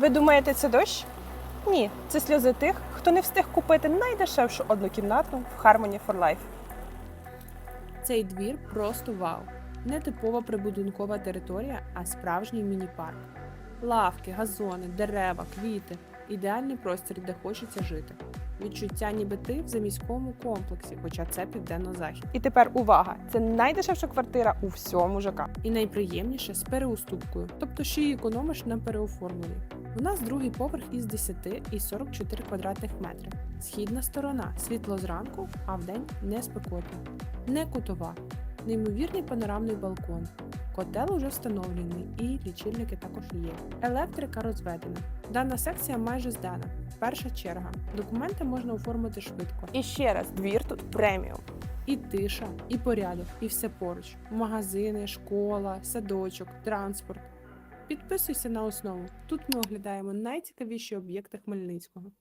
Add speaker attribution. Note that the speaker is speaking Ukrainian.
Speaker 1: Ви думаєте, це дощ? Ні, це сльози тих, хто не встиг купити найдешевшу однокімнатну в Harmony for Life.
Speaker 2: Цей двір просто вау. Не типова прибудинкова територія, а справжній міні-парк. Лавки, газони, дерева, квіти ідеальний простір, де хочеться жити. Відчуття, ніби ти в заміському комплексі, хоча це південно-захід.
Speaker 1: І тепер увага! Це найдешевша квартира у всьому ЖК.
Speaker 2: І найприємніше з переуступкою, тобто ще й економиш на переоформленні. У нас другий поверх із 10 і 44 квадратних метрів. Східна сторона, світло зранку, а вдень не спекотно. Не кутова, неймовірний панорамний балкон. Котел уже встановлений і лічильники також є. Електрика розведена. Дана секція майже здана. Перша черга. Документи можна оформити швидко.
Speaker 1: І ще раз, двір тут преміум.
Speaker 2: І тиша, і порядок, і все поруч. Магазини, школа, садочок, транспорт. Підписуйся на основу. Тут ми оглядаємо найцікавіші об'єкти Хмельницького.